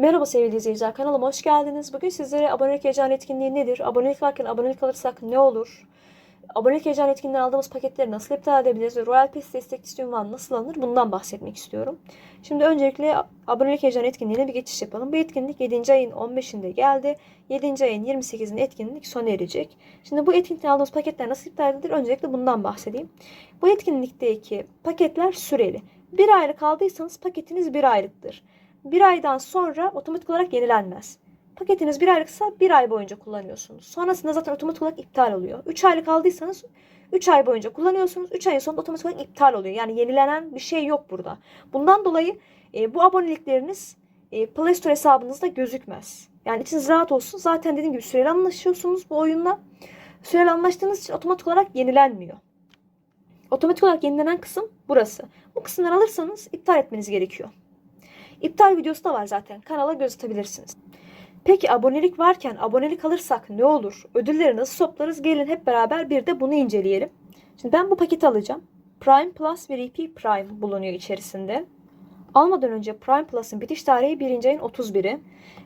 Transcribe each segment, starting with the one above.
Merhaba sevgili izleyiciler, kanalıma hoş geldiniz. Bugün sizlere abonelik heyecan etkinliği nedir? Abonelik varken abonelik alırsak ne olur? Abonelik heyecan etkinliği aldığımız paketleri nasıl iptal edebiliriz? ve Royal Pass destekçisi ünvanı nasıl alınır? Bundan bahsetmek istiyorum. Şimdi öncelikle abonelik heyecan etkinliğine bir geçiş yapalım. Bu etkinlik 7. ayın 15'inde geldi. 7. ayın 28'inde etkinlik sona erecek. Şimdi bu etkinlikten aldığımız paketler nasıl iptal edilir? Öncelikle bundan bahsedeyim. Bu etkinlikteki paketler süreli. Bir aylık aldıysanız paketiniz bir aylıktır. Bir aydan sonra otomatik olarak yenilenmez. Paketiniz bir aylıksa bir ay boyunca kullanıyorsunuz. Sonrasında zaten otomatik olarak iptal oluyor. 3 aylık aldıysanız 3 ay boyunca kullanıyorsunuz. 3 ayın sonunda otomatik olarak iptal oluyor. Yani yenilenen bir şey yok burada. Bundan dolayı e, bu abonelikleriniz e, Play Store hesabınızda gözükmez. Yani içiniz rahat olsun. Zaten dediğim gibi süreli anlaşıyorsunuz bu oyunla. Süreli anlaştığınız için otomatik olarak yenilenmiyor. Otomatik olarak yenilenen kısım burası. Bu kısımları alırsanız iptal etmeniz gerekiyor. İptal videosu da var zaten. Kanala göz atabilirsiniz. Peki abonelik varken abonelik alırsak ne olur? Ödülleri nasıl toplarız? Gelin hep beraber bir de bunu inceleyelim. Şimdi ben bu paketi alacağım. Prime Plus ve RP Prime bulunuyor içerisinde. Almadan önce Prime Plus'ın bitiş tarihi 1. ayın 31'i.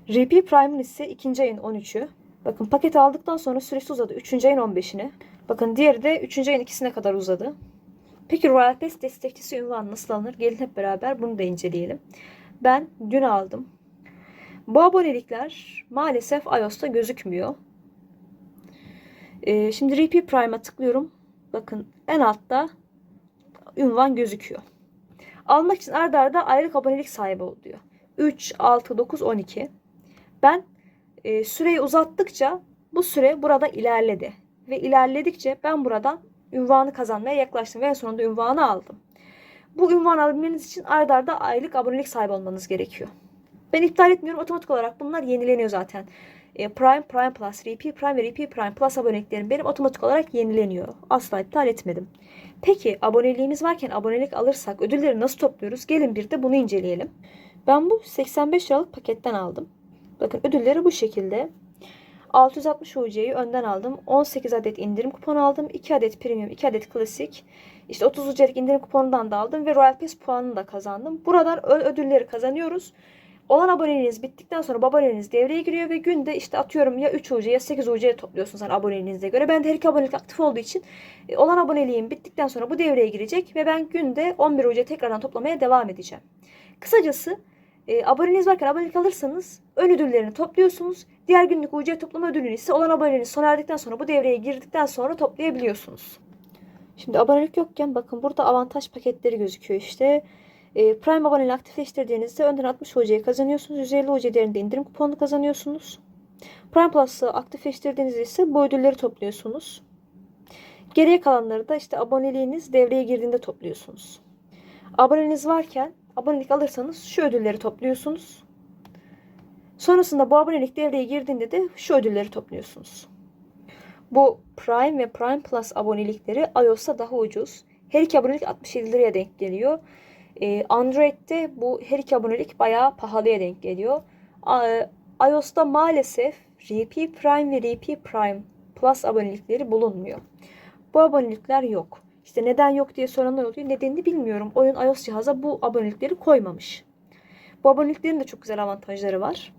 RP Prime'ın ise 2. ayın 13'ü. Bakın paketi aldıktan sonra süresi uzadı 3. ayın 15'ine. Bakın diğeri de 3. ayın ikisine kadar uzadı. Peki Royal Pass destekçisi ünvanı nasıl alınır? Gelin hep beraber bunu da inceleyelim. Ben dün aldım. Bu abonelikler maalesef iOS'ta gözükmüyor. Ee, şimdi RP Prime'a tıklıyorum. Bakın en altta ünvan gözüküyor. Almak için arda arda aylık abonelik sahibi ol diyor. 3, 6, 9, 12. Ben e, süreyi uzattıkça bu süre burada ilerledi. Ve ilerledikçe ben buradan ünvanı kazanmaya yaklaştım ve en sonunda ünvanı aldım. Bu ünvan alabilmeniz için arda arda aylık abonelik sahibi olmanız gerekiyor. Ben iptal etmiyorum. Otomatik olarak bunlar yenileniyor zaten. E, Prime, Prime Plus, RP Prime ve RP Prime Plus aboneliklerim benim otomatik olarak yenileniyor. Asla iptal etmedim. Peki aboneliğimiz varken abonelik alırsak ödülleri nasıl topluyoruz? Gelin bir de bunu inceleyelim. Ben bu 85 liralık paketten aldım. Bakın ödülleri bu şekilde. 660 UC'yi önden aldım. 18 adet indirim kuponu aldım. 2 adet premium, 2 adet klasik. İşte 30 UC'lik indirim kuponundan da aldım ve Royal Pass puanını da kazandım. Buradan ödülleri kazanıyoruz. Olan aboneliğiniz bittikten sonra aboneliğiniz devreye giriyor ve günde işte atıyorum ya 3 UC ya 8 UC topluyorsunuz hani aboneliğinize göre. Ben de her iki abonelik aktif olduğu için e, olan aboneliğim bittikten sonra bu devreye girecek ve ben günde 11 UC tekrardan toplamaya devam edeceğim. Kısacası e, aboneniz varken abonelik alırsanız ön ödüllerini topluyorsunuz. Diğer günlük UC toplama ödülünü ise olan aboneliğiniz sona erdikten sonra bu devreye girdikten sonra toplayabiliyorsunuz. Şimdi abonelik yokken bakın burada avantaj paketleri gözüküyor işte. E, Prime aboneliği aktifleştirdiğinizde önden 60 UC kazanıyorsunuz. 150 UC değerinde indirim kuponu kazanıyorsunuz. Prime Plus'ı aktifleştirdiğinizde ise bu ödülleri topluyorsunuz. Geriye kalanları da işte aboneliğiniz devreye girdiğinde topluyorsunuz. Aboneniz varken abonelik alırsanız şu ödülleri topluyorsunuz. Sonrasında bu abonelik devreye girdiğinde de şu ödülleri topluyorsunuz. Bu Prime ve Prime Plus abonelikleri iOS'ta daha ucuz. Her iki abonelik 67 liraya denk geliyor. Ee, Android'de bu her iki abonelik bayağı pahalıya denk geliyor. İOS'ta maalesef RP Prime ve RP Prime Plus abonelikleri bulunmuyor. Bu abonelikler yok. İşte neden yok diye soranlar oluyor. Nedenini bilmiyorum. Oyun iOS cihaza bu abonelikleri koymamış. Bu aboneliklerin de çok güzel avantajları var.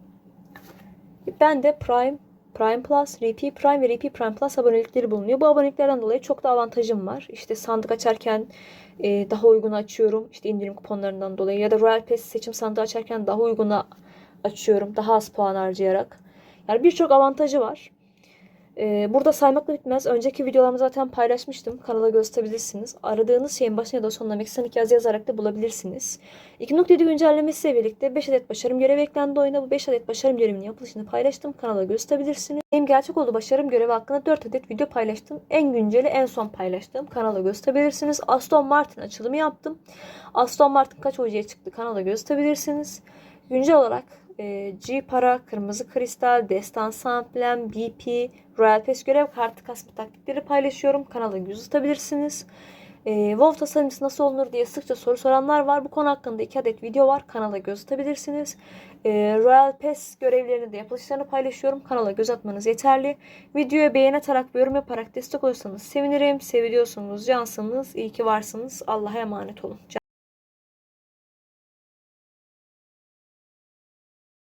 Ben de Prime, Prime Plus, RP Prime ve RP Prime Plus abonelikleri bulunuyor. Bu aboneliklerden dolayı çok da avantajım var. İşte sandık açarken e, daha uygun açıyorum. İşte indirim kuponlarından dolayı ya da Royal Pass seçim sandığı açarken daha uyguna açıyorum. Daha az puan harcayarak. Yani birçok avantajı var. E, burada saymakla bitmez. Önceki videolarımı zaten paylaşmıştım. Kanala gösterebilirsiniz. Aradığınız şeyin başına ya da sonuna Meksikanik yazı yazarak da bulabilirsiniz. 2.7 güncellemesiyle birlikte 5 adet başarım görevi eklendi oyuna. Bu 5 adet başarım görevinin yapılışını paylaştım. Kanala gösterebilirsiniz. Benim gerçek olduğu başarım görevi hakkında 4 adet video paylaştım. En günceli en son paylaştım. Kanala gösterebilirsiniz. Aston Martin açılımı yaptım. Aston Martin kaç hocaya çıktı kanala gösterebilirsiniz. Güncel olarak G para, kırmızı kristal, destansı amblem, BP, Royal Pass görev kartı kasma taktikleri paylaşıyorum. Kanala göz atabilirsiniz. E, Wolf tasarımcısı nasıl olunur diye sıkça soru soranlar var. Bu konu hakkında iki adet video var. Kanala göz atabilirsiniz. E, Royal Pass görevlerini de yapılışlarını paylaşıyorum. Kanala göz atmanız yeterli. Videoya beğen atarak ve yorum yaparak destek olursanız sevinirim. Seviliyorsunuz, cansınız. İyi ki varsınız. Allah'a emanet olun.